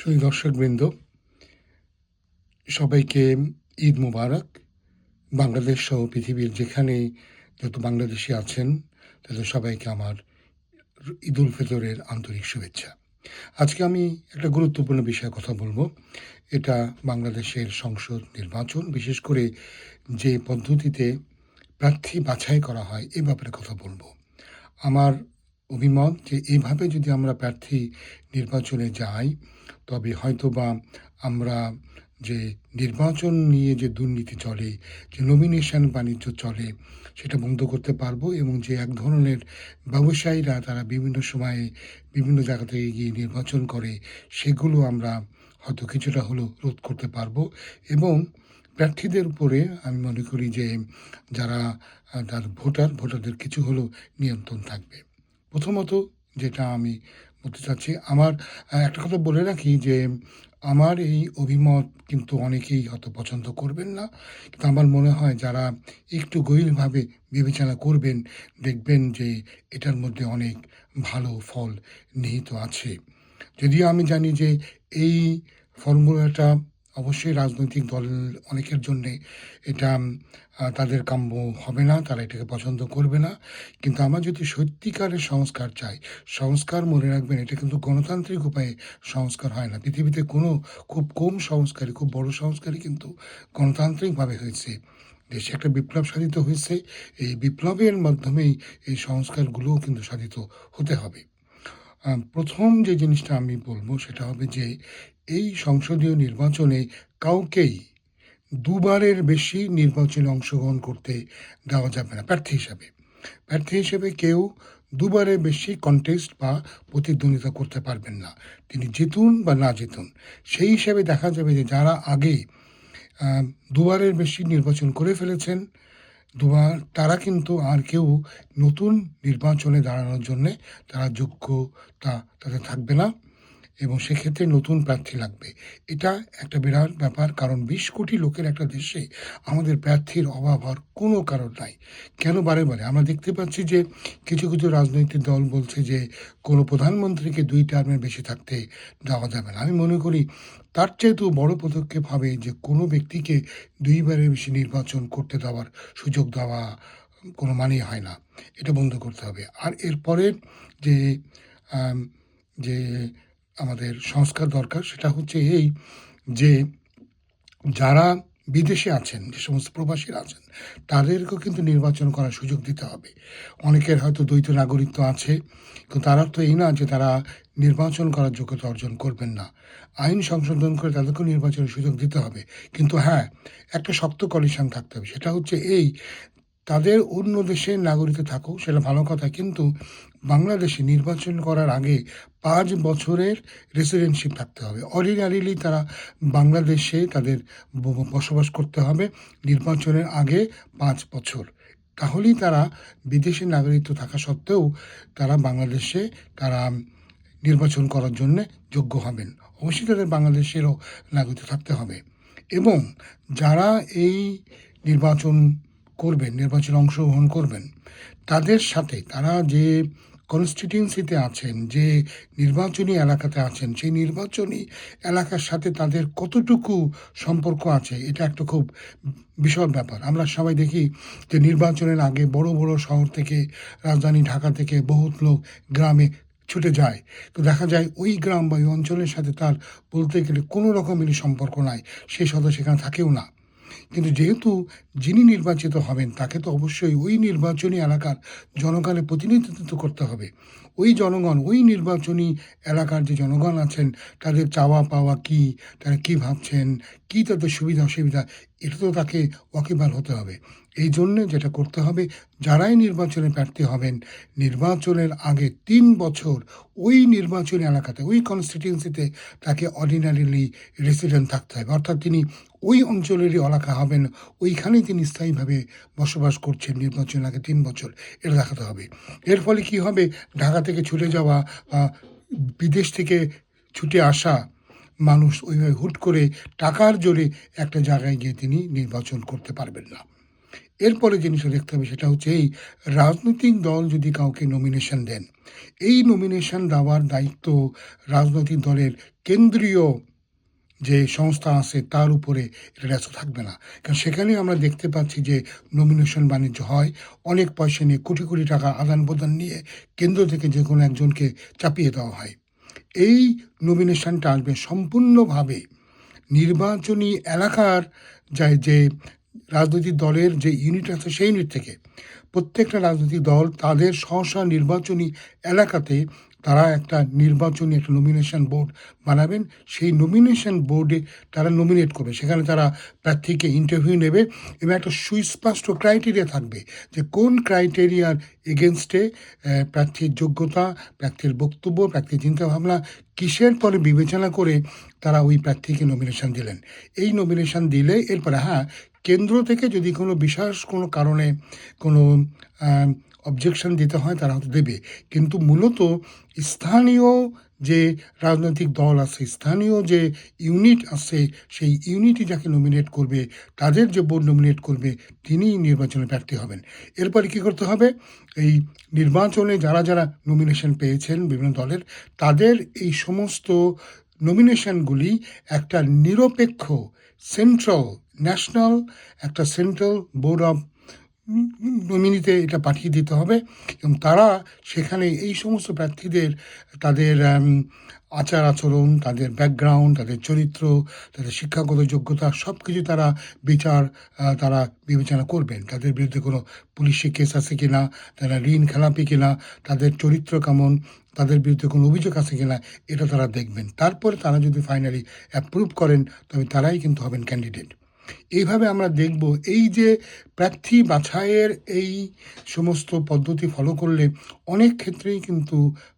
সুই দর্শকবৃন্দ, সবাইকে ঈদ মুবারক। বাংলাদেশ সহ পৃথিবীর যেখানে যত বাংলাদেশি আছেন, তাদের সবাইকে আমার ঈদ উল ফিতরের আন্তরিক শুভেচ্ছা। আজকে আমি একটা গুরুত্বপূর্ণ বিষয়ে কথা বলব। এটা বাংলাদেশের সংসদ নির্বাচন। বিশেষ করে যে পদ্ধতিতে প্রার্থী বাছাই করা হয়, এ ব্যাপারে কথা বলব। আমার অভিমত যে এইভাবে যদি আমরা প্রার্থী নির্বাচনে যাই, তবে হয়তোবা আমরা যে নির্বাচন নিয়ে যে দুর্নীতি চলে, যে নমিনেশন বাণিজ্য চলে, সেটা বন্ধ করতে পারব এবং যে এক ধরনের ব্যবসায়ীরা তারা বিভিন্ন সময়ে বিভিন্ন জায়গা থেকে গিয়ে নির্বাচন করে, সেগুলো আমরা হয়তো কিছুটা হলেও রোধ করতে পারব এবং প্রার্থীদের উপরে আমি মনে করি যে যারা তার ভোটার, ভোটারদের কিছু হলেও নিয়ন্ত্রণ থাকবে। প্রথমত যেটা আমি বলতে চাচ্ছি, আমার একটা কথা বলে রাখি যে আমার এই অভিমত কিন্তু অনেকেই হয়তো পছন্দ করবেন না। কিন্তু আমার মনে হয় যারা একটু গভীরভাবে বিবেচনা করবেন, দেখবেন যে এটার মধ্যে অনেক ভালো ফল নিহিত আছে। যদিও আমি জানি যে এই ফর্মুলাটা অবশ্যই রাজনৈতিক দল অনেকের জন্যে এটা তাদের কাম্য হবে না, তারা এটাকে পছন্দ করবে না। কিন্তু আমরা যদি সত্যিকারের সংস্কার চাই, সংস্কার মনে রাখবেন, এটা কিন্তু গণতান্ত্রিক উপায়ে সংস্কার হয় না। পৃথিবীতে কোনো খুব কম সংস্কারই খুব বড় সংস্কারই কিন্তু গণতান্ত্রিকভাবে হয়েছে। দেশে একটা বিপ্লব সাধিত হয়েছে, এই বিপ্লবের মাধ্যমেই এই সংস্কারগুলোও কিন্তু সাধিত হতে হবে। প্রথম যে জিনিসটা আমি বলব সেটা হবে যে এই সংসদীয় নির্বাচনে কাউকেই দুবারের বেশি নির্বাচনে অংশগ্রহণ করতে দেওয়া যাবে না, প্রার্থী হিসাবে। প্রার্থী হিসেবে কেউ দুবারের বেশি কন্টেস্ট বা প্রতিদ্বন্দ্বিতা করতে পারবেন না। তিনি জিতুন বা না জিতুন, সেই হিসাবে দেখা যাবে যে যারা আগে দুবারের বেশি নির্বাচন করে ফেলেছেন, দুবার তারা কিন্তু আর কেউ নতুন নির্বাচনে দাঁড়ানোর জন্যে তারা যোগ্যতা তাদের থাকবে না। এবং সেক্ষেত্রে নতুন প্রার্থী লাগবে। এটা একটা বিরাট ব্যাপার, কারণ বিশ কোটি লোকের একটা দেশে আমাদের প্রার্থীর অভাব হওয়ার কোনো কারণ নাই। কেন বারে বারে? আমরা দেখতে পাচ্ছি যে কিছু কিছু রাজনৈতিক দল বলছে যে কোনো প্রধানমন্ত্রীকে দুই টার্মের বেশি থাকতে দেওয়া যাবে না। আমি মনে করি তার চাইতেও বড় পদক্ষেপ হবে যে কোনো ব্যক্তিকে দুইবারের বেশি নির্বাচন করতে দেওয়ার সুযোগ দেওয়া কোনো মানেই হয় না। এটা বন্ধ করতে হবে। আর এরপরে যে যে আমাদের সংস্কার দরকার, সেটা হচ্ছে এই যে যারা বিদেশে আছেন, যে সমস্ত প্রবাসীরা আছেন, তাদেরকেও কিন্তু নির্বাচন করার সুযোগ দিতে হবে। অনেকের হয়তো দ্বৈত নাগরিকত্ব আছে, কিন্তু তার অর্থ এই না যে তারা নির্বাচন করার যোগ্যতা অর্জন করবেন না। আইন সংশোধন করে তাদেরকেও নির্বাচনের সুযোগ দিতে হবে। কিন্তু হ্যাঁ একটা শক্ত কন্ডিশন থাকতে হবে। সেটা হচ্ছে এই তাদের অন্য দেশের নাগরিকত্ব থাকুক, সেটা ভালো কথা। কিন্তু বাংলাদেশে নির্বাচন করার আগে পাঁচ বছরের রেসিডেন্টশিপ থাকতে হবে। অর্ডিনারিলি তারা বাংলাদেশে তাদের বসবাস করতে হবে নির্বাচনের আগে পাঁচ বছর। তাহলেই তারা বিদেশি নাগরিকত্ব থাকা সত্ত্বেও তারা বাংলাদেশে তারা নির্বাচন করার জন্য যোগ্য হবেন। অবশ্যই তাদের বাংলাদেশেরও নাগরিকত্ব থাকতে হবে। এবং যারা এই নির্বাচন করবেন, নির্বাচনে অংশগ্রহণ করবেন, তাদের সাথে তারা যে কনস্টিটিউন্সিতে আছেন, যে নির্বাচনী এলাকাতে আছেন, সেই নির্বাচনী এলাকার সাথে তাদের কতটুকু সম্পর্ক আছে, এটা একটা খুব বিশাল ব্যাপার। আমরা সবাই দেখি যে নির্বাচনের আগে বড় বড় শহর থেকে, রাজধানী ঢাকা থেকে বহুত লোক গ্রামে ছুটে যায়। তো দেখা যায় ওই গ্রাম বা ওই অঞ্চলের সাথে তার বলতে গেলে কোনো রকমেরই সম্পর্ক নাই, সে সদস্য সেখানে থাকেও না। কিন্তু যেহেতু যিনি নির্বাচিত হবেন, তাকে তো অবশ্যই ওই নির্বাচনী এলাকার জনগণের প্রতিনিধিত্ব করতে হবে। ওই জনগণ, ওই নির্বাচনী এলাকার যে জনগণ আছেন, তাদের চাওয়া পাওয়া কি, তারা কি ভাবছেন, কি তাদের সুবিধা অসুবিধা এটা তো তাকে ওয়াকিবাল হতে হবে। এই জন্যে যেটা করতে হবে, যারাই নির্বাচনে প্রার্থী হবেন, নির্বাচনের আগে তিন বছর ওই নির্বাচনী এলাকাতে, ওই কনস্টিটিউন্সিতে তাকে অর্ডিনারিলি রেসিডেন্ট থাকতে হবে। অর্থাৎ তিনি ওই অঞ্চলেরই এলাকা হবেন, ওইখানেই তিনি স্থায়ীভাবে বসবাস করছেন নির্বাচনের আগে তিন বছর। এটা দেখাতে হবে। এর ফলে কি হবে? ঢাকা থেকে ছুটে যাওয়া বা বিদেশ থেকে ছুটে আসা মানুষ ওইভাবে হুট করে টাকার জোরে একটা জায়গায় গিয়ে তিনি নির্বাচন করতে পারবেন না। এরপরে জিনিসটা দেখতে হবে সেটা হচ্ছে এই রাজনৈতিক দল যদি কাউকে নমিনেশন দেন, এই নমিনেশন দেওয়ার দায়িত্ব রাজনৈতিক দলের কেন্দ্রীয় যে সংস্থা আছে তার উপরে এটা থাকবে না। কারণ সেখানে আমরা দেখতে পাচ্ছি যে নমিনেশন বাণিজ্য হয়, অনেক পয়সা নিয়ে কোটি কোটি টাকা আদান প্রদান নিয়ে কেন্দ্র থেকে যে কোনো একজনকে চাপিয়ে দেওয়া হয়। এই নমিনেশনটা আসবে সম্পূর্ণভাবে নির্বাচনী এলাকার যায় যে রাজনৈতিক দলের যে ইউনিট আছে সেই ইউনিট থেকে। প্রত্যেকটা রাজনৈতিক দল তাদের স্ব নির্বাচনী এলাকাতে তারা একটা নির্বাচনী একটা নমিনেশন বোর্ড বানাবেন। সেই নমিনেশন বোর্ডে তারা নমিনেট করবে। সেখানে তারা প্রার্থীকে ইন্টারভিউ নেবে এবং একটা সুস্পষ্ট ক্রাইটেরিয়া থাকবে যে কোন ক্রাইটেরিয়ার এগেনস্টে প্রার্থীর যোগ্যতা, প্রার্থীর বক্তব্য, প্রার্থীর চিন্তাভাবনা কিসের পরে বিবেচনা করে তারা ওই প্রার্থীকে নমিনেশন দিলেন। এই নমিনেশন দিলে এরপরে হ্যাঁ কেন্দ্র থেকে যদি কোনো বিশেষ কোনো কারণে কোনো অবজেকশন দিতে হয়, তারা হয়তো দেবে। কিন্তু মূলত স্থানীয় যে রাজনৈতিক দল আছে, স্থানীয় যে ইউনিট আছে, সেই ইউনিটই যাকে নমিনেট করবে, তাদের যে বোর্ড নমিনেট করবে, তিনিই নির্বাচনে প্রার্থী হবেন। এরপরে কী করতে হবে? এই নির্বাচনে যারা যারা নমিনেশন পেয়েছেন বিভিন্ন দলের, তাদের এই সমস্ত নমিনেশনগুলি একটা নিরপেক্ষ সেন্ট্রাল ন্যাশনাল একটা সেন্ট্রাল বোর্ড অফ নমিনিতে এটা পাঠিয়ে দিতে হবে এবং তারা সেখানে এই সমস্ত প্রার্থীদের, তাদের আচার আচরণ, তাদের ব্যাকগ্রাউন্ড তাদের চরিত্র, তাদের শিক্ষাগত যোগ্যতা সব কিছু তারা বিচার তারা বিবেচনা করবেন। তাদের বিরুদ্ধে কোনো পুলিশে কেস আছে কি না তারা ঋণ খেলাপি কিনা, তাদের চরিত্র কেমন, তাদের বিরুদ্ধে কোনো অভিযোগ আছে কিনা, এটা তারা দেখবেন। তারপরে তারা যদি ফাইনালি অ্যাপ্রুভ করেন, তবে তারাই কিন্তু হবেন ক্যান্ডিডেট এইভাবে আমরা দেখব এই যে প্রার্থী বাছাইয়ের এই সমস্ত পদ্ধতি ফলো করলে অনেক ক্ষেত্রেই কিন্তু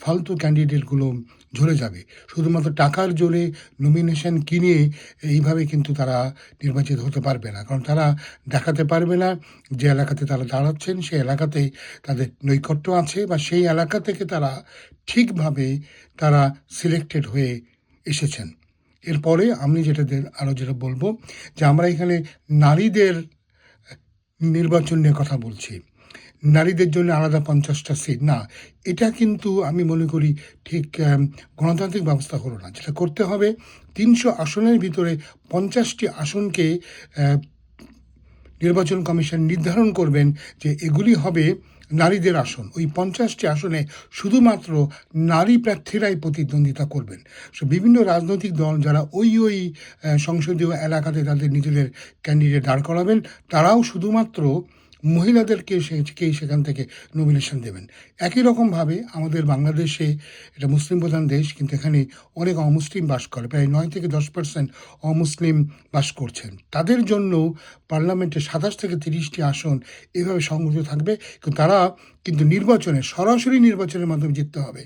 ফালতু ক্যান্ডিডেটগুলো ঝরে যাবে। শুধুমাত্র টাকার জোরে নমিনেশন কিনে এইভাবে কিন্তু তারা নির্বাচিত হতে পারবে না। কারণ তারা দেখাতে পারবে না যে এলাকাতে তারা দাঁড়াচ্ছেন, সেই এলাকাতে তাদের নৈকট্য আছে বা সেই এলাকা থেকে তারা ঠিকভাবে তারা সিলেক্টেড হয়ে এসেছেন। এরপরে আমি যেটা আরও যেটা বলব, যে আমরা এখানে নারীদের নির্বাচন নিয়ে কথা বলছি। নারীদের জন্য আলাদা পঞ্চাশটা সিট না, এটা কিন্তু আমি মনে করি ঠিক গণতান্ত্রিক ব্যবস্থা হলো না। যেটা করতে হবে, তিনশো আসনের ভিতরে পঞ্চাশটি আসনকে নির্বাচন কমিশন নির্ধারণ করবেন যে এগুলি হবে নারীদের আসন। ওই পঞ্চাশটি আসনে শুধুমাত্র নারী প্রার্থীরাই প্রতিদ্বন্দ্বিতা করবেন। সো বিভিন্ন রাজনৈতিক দল যারা ওই ওই সংসদীয় এলাকাতে তাদের নিজেদের ক্যান্ডিডেট দাঁড় করাবেন, তারাও শুধুমাত্র মহিলাদেরকে কেই সেখান থেকে নমিনেশন দেবেন। একই রকমভাবে আমাদের বাংলাদেশে এটা মুসলিম প্রধান দেশ, কিন্তু এখানে অনেক অমুসলিম বাস করে, প্রায় নয় থেকে দশ পার্সেন্ট অমুসলিম বাস করছেন। তাদের জন্য পার্লামেন্টে সাতাশ থেকে তিরিশটি আসন এভাবে সংগঠিত থাকবে, কিন্তু তারা কিন্তু নির্বাচনে, সরাসরি নির্বাচনের মাধ্যমে জিততে হবে।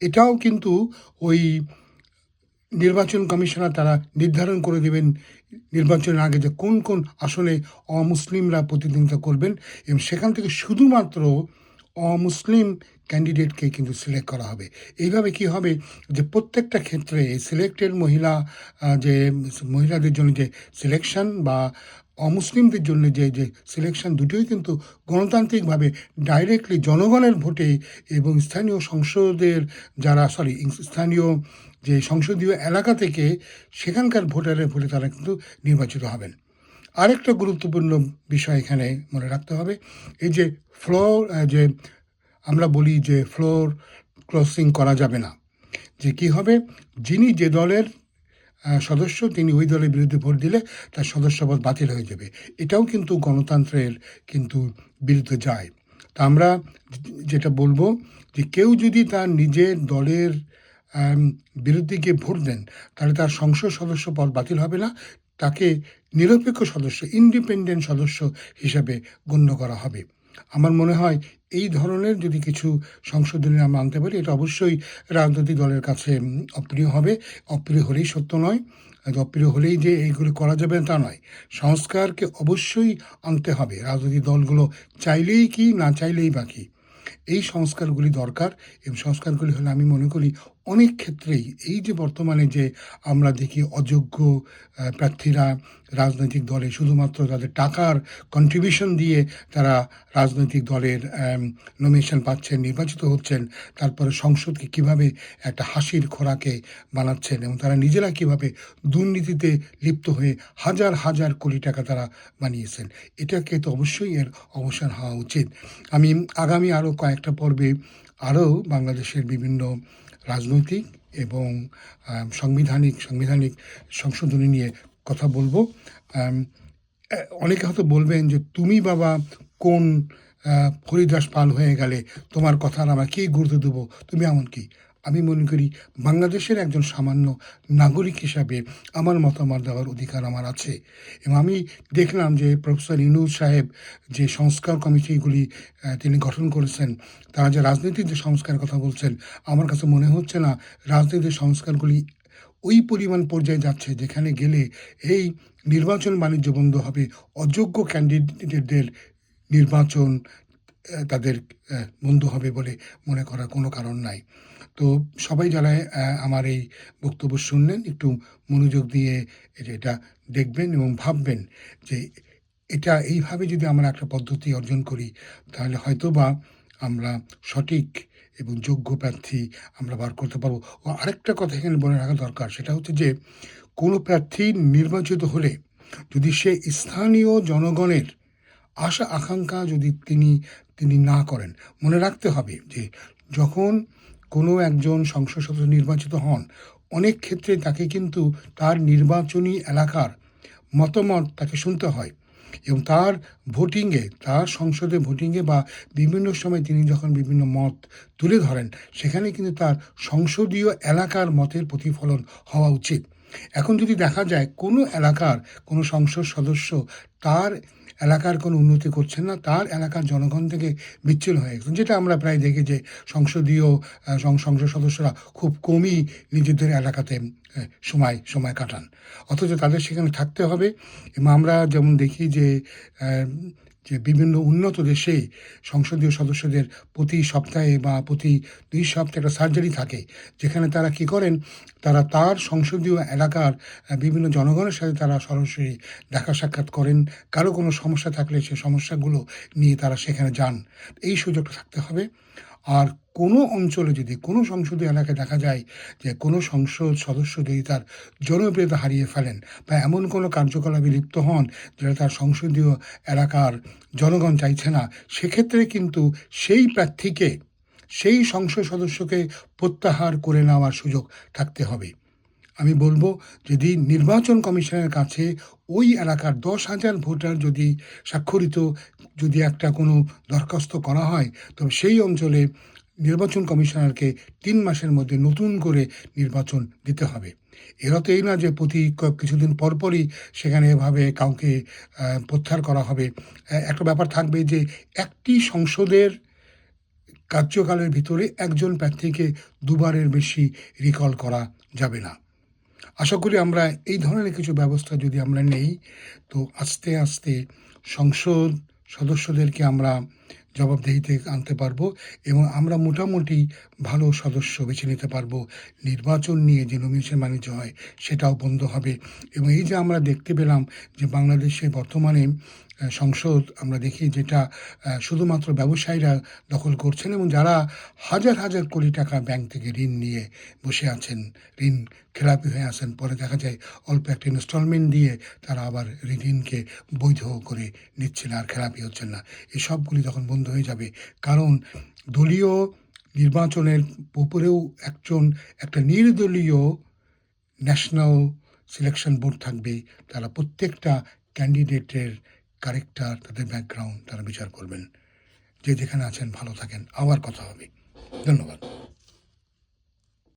এটাও কিন্তু ওই নির্বাচন কমিশনার তারা নির্ধারণ করে দেবেন নির্বাচনের আগে যে কোন কোন আসনে অমুসলিমরা প্রতিদ্বন্দ্বিতা করবেন এবং সেখান থেকে শুধুমাত্র অমুসলিম ক্যান্ডিডেটকে কিন্তু সিলেক্ট করা হবে। এইভাবে কি হবে যে প্রত্যেকটা ক্ষেত্রে সিলেক্টেড মহিলা যে মহিলাদের জন্য যে সিলেকশন বা অমুসলিমদের জন্য যে যে সিলেকশন দুটোই কিন্তু গণতান্ত্রিকভাবে ডাইরেক্টলি জনগণের ভোটে এবং স্থানীয় সংসদের যারা সরি স্থানীয় যে সংসদীয় এলাকা থেকে সেখানকার ভোটারের ভোটে তারা কিন্তু নির্বাচিত হবেন। আরেকটা গুরুত্বপূর্ণ বিষয় এখানে মনে রাখতে হবে, এই যে ফ্লোর যে আমরা বলি যে ফ্লোর ক্রসিং করা যাবে না। যে কি হবে? যিনি যে দলের সদস্য, তিনি ওই দলের বিরুদ্ধে ভোট দিলে তার সদস্যপদ বাতিল হয়ে যাবে। এটাও কিন্তু গণতন্ত্রের কিন্তু বিরুদ্ধে যায়। তা আমরা যেটা বলব যে কেউ যদি তার নিজের দলের বিরুদ্ধে গিয়ে ভোট দেন, তাহলে তার সংসদ সদস্য পদ বাতিল হবে না। তাকে নিরপেক্ষ সদস্য, ইন্ডিপেন্ডেন্ট সদস্য হিসাবে গণ্য করা হবে। আমার মনে হয় এই ধরনের যদি কিছু সংশোধনী আমরা আনতে পারি, এটা অবশ্যই রাজনৈতিক দলের কাছে অপ্রিয় হবে। অপ্রিয় হলেই সত্য নয়। অপ্রিয় হলেই যে এইগুলো করা যাবে তা নয়। সংস্কারকে অবশ্যই আনতে হবে। রাজনৈতিক দলগুলো চাইলেই কি, না চাইলেই বাকি এই সংস্কারগুলি দরকার। এবং সংস্কারগুলি হলে আমি মনে করি অনেক ক্ষেত্রেই এই যে বর্তমানে যে আমরা দেখি অযোগ্য প্রার্থীরা রাজনৈতিক দলে শুধুমাত্র তাদের টাকার কন্ট্রিবিউশন দিয়ে তারা রাজনৈতিক দলের নমিনেশন পাচ্ছেন, নির্বাচিত হচ্ছেন, তারপরে সংসদকে কীভাবে একটা হাসির খোরাকে বানাচ্ছেন এবং তারা নিজেরা কীভাবে দুর্নীতিতে লিপ্ত হয়ে হাজার হাজার কোটি টাকা তারা বানিয়েছেন, এটাকে তো অবশ্যই এর অবসান হওয়া উচিত। আমি আগামী আরও কয়েকটা পর্বে আরও বাংলাদেশের বিভিন্ন রাজনৈতিক এবং সাংবিধানিক সাংবিধানিক সংশোধনী নিয়ে কথা বলব। অনেকে হয়তো বলবেন যে তুমি বাবা কোন হরিদাস পাল হয়ে গেলে তোমার কথার আমার কী গুরুত্ব দেবো? তুমি এমন কি? আমি মনে করি বাংলাদেশের একজন সামান্য নাগরিক হিসাবে আমার মতামত দেওয়ার অধিকার আমার আছে। এবং আমি দেখলাম যে প্রফেসর ইনুজ সাহেব যে সংস্কার কমিটিগুলি তিনি গঠন করেছেন, তারা যে রাজনৈতিক যে সংস্কারের কথা বলছেন, আমার কাছে মনে হচ্ছে না রাজনৈতিক সংস্কারগুলি ওই পরিমাণ পর্যায়ে যাচ্ছে যেখানে গেলে এই নির্বাচন বাণিজ্য বন্ধ হবে, অযোগ্য ক্যান্ডিডেটদের নির্বাচন তাদের বন্ধ হবে বলে মনে করার কোনো কারণ নাই। তো সবাই যারা আমার এই বক্তব্য শুনলেন, একটু মনোযোগ দিয়ে এটা- দেখবেন এবং ভাববেন যে এটা এইভাবে যদি আমরা একটা পদ্ধতি অর্জন করি, তাহলে হয়তো বা আমরা সঠিক এবং যোগ্য প্রার্থী আমরা বার করতে পারব। ও আরেকটা কথা এখানে বলে রাখা দরকার, সেটা হচ্ছে যে কোনো প্রার্থী নির্বাচিত হলে যদি সে স্থানীয় জনগণের আশা আকাঙ্ক্ষা যদি তিনি তিনি না করেন, মনে রাখতে হবে যে যখন কোনো একজন সংসদ সদস্য নির্বাচিত হন। অনেক ক্ষেত্রে তাকে কিন্তু তার নির্বাচনী এলাকার মতামত তাকে শুনতে হয় এবং তার ভোটিংয়ে, তার সংসদে ভোটিংয়ে বা বিভিন্ন সময় তিনি যখন বিভিন্ন মত তুলে ধরেন, সেখানে কিন্তু তার সংসদীয় এলাকার মতের প্রতিফলন হওয়া উচিত। এখন যদি দেখা যায় কোনো এলাকার কোনো সংসদ সদস্য তার এলাকার কোনো উন্নতি করছেন না, তার এলাকার জনগণ থেকে বিচ্ছিন্ন হয়ে গেছেন, যেটা আমরা প্রায় দেখি যে সংসদীয় সংসদ সদস্যরা খুব কমই নিজেদের এলাকাতে সময় সময় কাটান। অথচ তাদের সেখানে থাকতে হবে। এবং আমরা যেমন দেখি যে যে বিভিন্ন উন্নত দেশে সংসদীয় সদস্যদের প্রতি সপ্তাহে বা প্রতি দুই সপ্তাহে একটা সার্জারি থাকে, যেখানে তারা কি করেন? তারা তার সংসদীয় এলাকার বিভিন্ন জনগণের সাথে তারা সরাসরি দেখা সাক্ষাৎ করেন। কারও কোনো সমস্যা থাকলে সে সমস্যাগুলো নিয়ে তারা সেখানে যান। এই সুযোগটা থাকতে হবে। আর কোনো অঞ্চলে যদি কোনো সংসদীয় এলাকায় দেখা যায় যে কোনো সংসদ সদস্য যদি তার জনপ্রিয়তা হারিয়ে ফেলেন বা এমন কোনো কার্যকলাপে লিপ্ত হন যেটা তার সংসদীয় এলাকার জনগণ চাইছে না, সেক্ষেত্রে কিন্তু সেই প্রার্থীকে, সেই সংসদ সদস্যকে প্রত্যাহার করে নেওয়ার সুযোগ থাকতে হবে। আমি বলব যদি নির্বাচন কমিশনের কাছে ওই এলাকার দশ হাজার ভোটার যদি স্বাক্ষরিত, যদি একটা কোনো দরখাস্ত করা হয়, তবে সেই অঞ্চলে নির্বাচন কমিশনারকে তিন মাসের মধ্যে নতুন করে নির্বাচন দিতে হবে। এরা তো এই না যে প্রতি কিছুদিন পরপরই সেখানে এভাবে কাউকে প্রত্যাহার করা হবে। একটা ব্যাপার থাকবে যে একটি সংসদের কার্যকালের ভিতরে একজন প্রার্থীকে দুবারের বেশি রিকল করা যাবে না। আশা করি আমরা এই ধরনের কিছু ব্যবস্থা যদি আমরা নেই, তো আস্তে আস্তে সংসদ সদস্যদেরকে আমরা জবাবদিহিতে আনতে পারব এবং আমরা মোটামুটি ভালো সদস্য বেছে নিতে পারব। নির্বাচন নিয়ে যে নমিনেশন বাণিজ্য হয় সেটাও বন্ধ হবে এবং এই যে আমরা দেখতে পেলাম যে বাংলাদেশে বর্তমানে সংসদ আমরা দেখি যেটা শুধুমাত্র ব্যবসায়ীরা দখল করছেন এবং যারা হাজার হাজার কোটি টাকা ব্যাংক থেকে ঋণ নিয়ে বসে আছেন, ঋণ খেলাপি হয়ে আছেন, পরে দেখা যায় অল্প একটা ইনস্টলমেন্ট দিয়ে তারা আবার ঋণকে বৈধ করে নিচ্ছেন আর খেলাপি হচ্ছেন না। এই সবগুলি তখন বন্ধ হয়ে যাবে। কারণ দলীয় নির্বাচনের উপরেও একজন, একটা নির্দলীয় ন্যাশনাল সিলেকশন বোর্ড থাকবে। তারা প্রত্যেকটা ক্যান্ডিডেটের ক্যারেক্টার তাদের ব্যাকগ্রাউন্ড তারা বিচার করবেন। যে যেখানে আছেন, ভালো থাকেন। আবার কথা হবে। ধন্যবাদ।